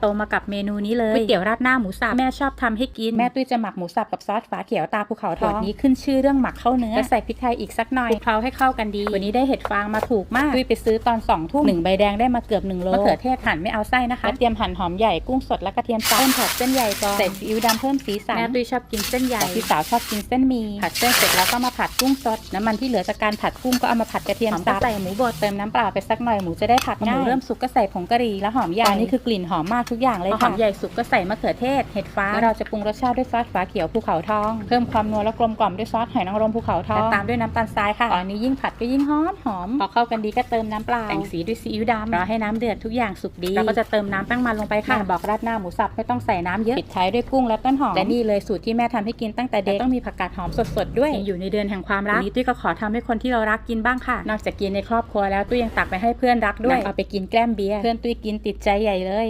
โตมากับเมนูนี้เลยก๋วยเตี๋ยวราดหน้าหมูสับแม่ชอบทำให้กิน แม่ตุ้ยจะหมักหมูสับกับซอสฝาเขียวตาภูเขาทองนี้ขึ้นชื่อเรื่องหมักเข้าเนื้อจะใส่พริกไทยอีกสักหน่อยคลุกเคล้าให้เข้ากันดี วันนี้ได้เห็ดฟางมาถูกมากตุ้ยไปซื้อตอน2องทุ่มหนึ่งใบแดงได้มาเกือบ1โลมะเขือเทศหั่นไม่เอาไส้นะคะแล้วเตรียมหั่นหอมใหญ่กุ้งสดและกระเทียมสับเพิ่มผัดเส้นใหญ่ก่อนใส่ซีอิ๊วดำเพิ่มสีสันแม่ตุ้ยชอบกินเส้นใหญ่พี่สาวชอบกินเส้นหมี่ผัดเส้นเสร็จแล้วก็มาผัดกุ้งสดน้ำมันที่เหลือจากการผัดกุ้งก็เอามาผัดกระเทียมสับใส่หมูบดเติมน้ำเปล่าไปสักหน่อยหมูจะได้ผัดง่ายหมูเริ่มสุกก็ใส่ผงกะหรี่และหอมใหญ่ตอนนี้คือกลิ่นหอมมากทุกอย่างเลยค่ะหอมใหญ่สุกก็ใส่มะเขือเทศ เห็ดฟางแล้วเราจะปรุงรสชาติด้วยซอสฝาเขียวภูเขาทอง เพิ่มความนัวและกลมกล่อมด้วยซอสหอยนางรมภูเขาทองและตามด้วยน้ำตาลทรายค่ะตอนนี้ยิ่งผัดก็ยิ่งหอมหอมพอเข้ากันดีก็เติมน้ำเปล่าแต่งสีด้วยซีอิ๊วดำรอให้น้ำเดือดทุกอย่างสุกดีเราก็จะเติมน้ำแป้งมันลงไปค่ะบอกราดหน้าหมูสับไม่ต้องใส่น้ำเยอะปิดท้ายด้วยกุ้งและต้นหอมและนี่เลยสูตรที่แม่ทำให้กินตั้งแต่เด็กต้องมีผักกาดหอมสดๆด้วยอยู่ในเดือนแห่งความรักวันนี้ตุ้ยก็ขอทำให้คนที่เรารักกินบ้างค่ะ นอกจากกินในครอบครัวแล้วตุ้ยยังตักไปให้เพื่อนรักด้วยเอาไปกินแกล้มเบียร์เพื่อนตุ้ยกินติดใจใหญ่เลย